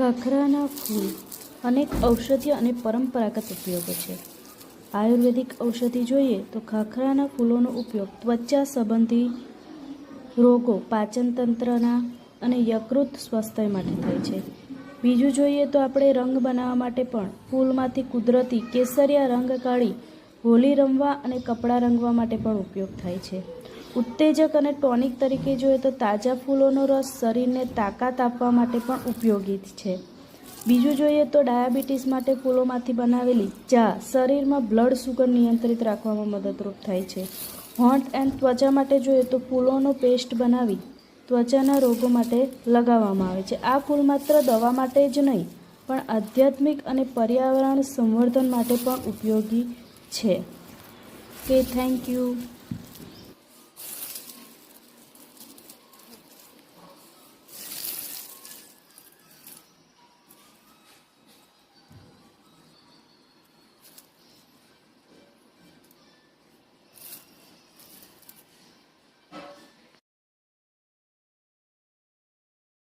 ખાખરાના ફૂલ અનેક ઔષધીય અને પરંપરાગત ઉપયોગો છે. આયુર્વેદિક ઔષધિ જોઈએ તો ખાખરાના ફૂલોનો ઉપયોગ ત્વચા સંબંધી રોગો પાચનતંત્રના અને યકૃત સ્વાસ્થ્ય માટે થાય છે. બીજું જોઈએ તો આપણે રંગ બનાવવા માટે પણ ફૂલમાંથી કુદરતી કેસરિયા રંગ કાઢી હોલી રમવા અને કપડાં રંગવા માટે પણ ઉપયોગ થાય છે. ઉત્તેજક અને ટોનિક તરીકે જોઈએ તો તાજા ફૂલોનો રસ શરીરને તાકાત આપવા માટે પણ ઉપયોગી છે. બીજું જોઈએ તો ડાયાબિટીસ માટે ફૂલોમાંથી બનાવેલી ચા શરીરમાં બ્લડ શુગર નિયંત્રિત રાખવામાં મદદરૂપ થાય છે. હોન્ટ એન્ડ ત્વચા માટે જોઈએ તો ફૂલોનો પેસ્ટ બનાવી ત્વચાના રોગો માટે લગાવવામાં આવે છે. આ ફૂલ માત્ર દવા માટે જ નહીં, પણ આધ્યાત્મિક અને પર્યાવરણ સંવર્ધન માટે પણ ઉપયોગી છે. કે થેન્ક યુ